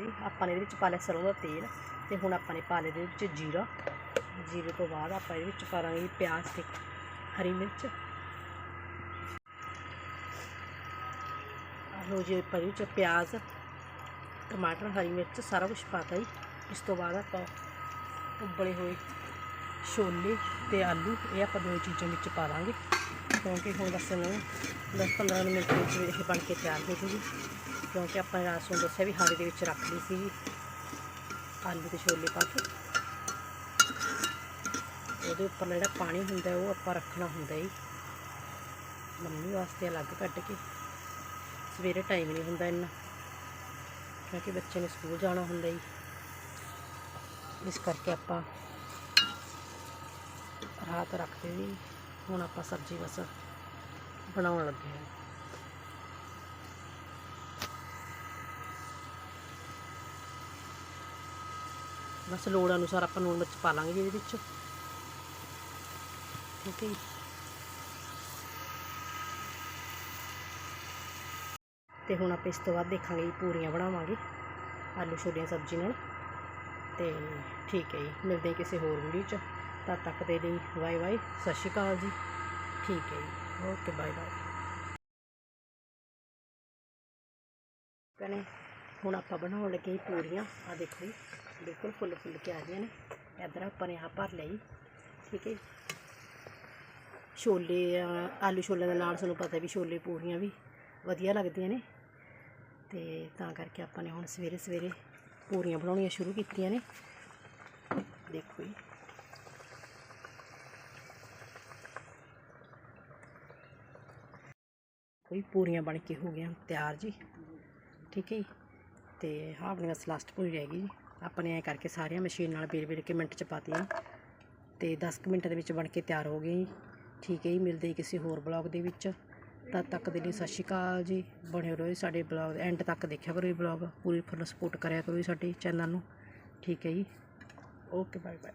ਜੀ, ਆਪਾਂ ਨੇ ਇਹਦੇ ਵਿੱਚ ਪਾ ਲਿਆ ਸਰੋਂ ਦਾ ਤੇਲ ਤੇ ਹੁਣ ਆਪਾਂ ਨੇ ਪਾ ਲਿਆ ਇਹਦੇ ਵਿੱਚ ਜੀਰਾ। ਜੀਰੇ ਤੋਂ ਬਾਅਦ ਆਪਾਂ ਇਹਦੇ ਵਿੱਚ ਪਾ ਲਾਂਗੇ ਪਿਆਜ਼ ਤੇ ਹਰੀ ਮਿਰਚ। ਆਹ ਜੀ, ਆਪਾਂ ਇਹਦੇ ਵਿੱਚ ਪਿਆਜ਼, ਟਮਾਟਰ, ਹਰੀ ਮਿਰਚ ਸਾਰਾ ਕੁਝ ਪਾਤਾ ਜੀ। ਇਸ ਤੋਂ ਬਾਅਦ ਆਪਾਂ ਉਬਲੇ ਹੋਏ ਛੋਲੇ ਤੇ ਆਲੂ, ਇਹ ਆਪਾਂ ਦੋ ਚੀਜ਼ਾਂ ਵਿੱਚ ਪਾ ਲਾਂਗੇ ਕਿਉਂਕਿ ਹੁਣ ਬਸ ਇਹਨਾਂ ਨੂੰ 10-15 ਮਿੰਟ ਵਿੱਚ ਇਹ ਬਣ ਕੇ ਤਿਆਰ ਹੋ ਜੂਗੀ ਕਿਉਂਕਿ ਆਪਾਂ ਨੇ ਰਾਤ ਨੂੰ ਦੱਸਿਆ ਵੀ ਹਾੜੇ ਦੇ ਵਿੱਚ ਰੱਖ ਲਈ ਸੀ ਆਲੂ ਤੇ ਛੋਲੇ ਪਾ ਕੇ। ਉਹਦੇ ਉੱਪਰ ਜਿਹੜਾ ਪਾਣੀ ਹੁੰਦਾ ਉਹ ਆਪਾਂ ਰੱਖਣਾ ਹੁੰਦਾ ਜੀ। ਮੰਮੀ ਵਾਸਤੇ ਅਲੱਗ ਕੱਢ ਕੇ। ਸਵੇਰੇ ਟਾਈਮ ਨਹੀਂ ਹੁੰਦਾ ਇੰਨਾ। ਕਿਉਂਕਿ ਬੱਚੇ ਨੇ ਸਕੂਲ ਜਾਣਾ ਹੁੰਦਾ ਜੀ। ਇਸ ਕਰਕੇ ਆਪਾਂ ਰਾਤ ਰੱਖਦੇ ਜੀ ਹੁਣ ਆਪਾਂ ਸਬਜ਼ੀ ਬਸ ਬਣਾਉਣ ਲੱਗੇ ਹਾਂ। ਬਸ ਲੋੜ ਅਨੁਸਾਰ ਆਪਾਂ ਨੂਣ ਮਿਰਚ ਪਾ ਲਾਂਗੇ ਇਹਦੇ ਵਿੱਚ। ਠੀਕ ਹੈ ਜੀ। ਤੇ ਹੁਣ ਆਪਾਂ ਇਸ ਤੋਂ ਬਾਅਦ ਦੇਖਾਂਗੇ ਜੀ ਪੂਰੀਆਂ ਬਣਾਵਾਂਗੇ ਆਲੂ ਛੋਲਿਆਂ ਸਬਜ਼ੀ ਨਾਲ। ਤੇ ਠੀਕ ਹੈ ਜੀ, ਮਿਲਦੇ ਕਿਸੇ ਹੋਰ ਵੀਡੀਓ 'ਚ। ਤਦ ਤੱਕ ਦੇ ਲਈ ਬਾਏ ਬਾਏ ਸਤਿ ਸ਼੍ਰੀ ਅਕਾਲ ਜੀ। ਠੀਕ ਹੈ ਜੀ, ਓਕੇ, ਬਾਏ ਬਾਏ। ਕਨੇ ਹੁਣ ਆਪਾਂ ਬਣਾਉਣ ਲੱਗੇ ਜੀ ਪੂਰੀਆਂ। ਆ ਦੇਖੋ ਜੀ ਬਿਲਕੁਲ ਫੁੱਲ ਫੁੱਲ ਕੇ ਆ ਗਈਆਂ ਨੇ। ਇੱਧਰ ਆਪਾਂ ਨੇ ਆ ਭਰ ਲਈ, ਠੀਕ ਹੈ ਜੀ। ਛੋਲੇ ਆਲੂ ਛੋਲੇ ਦੇ ਨਾਲ ਤੁਹਾਨੂੰ ਪਤਾ ਵੀ ਛੋਲੇ ਪੂਰੀਆਂ ਵੀ ਵਧੀਆ ਲੱਗਦੀਆਂ ਨੇ। ਤੇ ਤਾਂ ਕਰਕੇ ਆਪਾਂ ਨੇ ਹੁਣ ਸਵੇਰੇ ਸਵੇਰੇ ਪੂਰੀਆਂ ਬਣਾਉਣੀਆਂ ਸ਼ੁਰੂ ਕੀਤੀਆਂ ਨੇ। ਦੇਖੋ ਜੀ। ਕੋਈ ਪੂਰੀਆਂ ਬਣ ਕੇ ਹੋ ਗਈਆਂ ਤਿਆਰ ਜੀ। ਠੀਕ ਹੈ ਜੀ। ਤੇ ਹਾਂ ਆਪਣੀ ਬਸ ਲਾਸਟ ਪੂਰੀ ਰਹਿ ਗਈ ਜੀ। ਆਪਣੇ ਨੇ ਐ ਕਰਕੇ ਸਾਰੀਆਂ ਮਸ਼ੀਨ ਨਾਲ ਵੇਲ ਵੇਲ ਕੇ ਮਿੰਟ ਚ ਪਾਤੀਆਂ। ਤੇ 10 ਕੁ ਮਿੰਟ ਦੇ ਵਿੱਚ ਬਣ ਕੇ ਤਿਆਰ ਹੋ ਗਏ ਜੀ ਠੀਕ ਹੈ ਜੀ, ਮਿਲਦੇ ਹੀ ਕਿਸੇ ਹੋਰ ਬਲੌਗ ਦੇ ਵਿੱਚ। ਤਦ ਤੱਕ ਦੇ ਲਈ ਸਤਿ ਸ਼੍ਰੀ ਅਕਾਲ ਜੀ। ਬਣੇ ਰਹੋ ਜੀ ਸਾਡੇ ਬਲੌਗ ਐਂਡ ਤੱਕ ਦੇਖਿਆ ਕਰੋ ਇਹ ਬਲੌਗ। ਪੂਰੀ ਫੁੱਲ ਸਪੋਰਟ ਕਰਿਆ ਕਰੋ ਜੀ ਸਾਡੇ ਚੈਨਲ ਨੂੰ। ਠੀਕ ਹੈ ਜੀ। Okay bye bye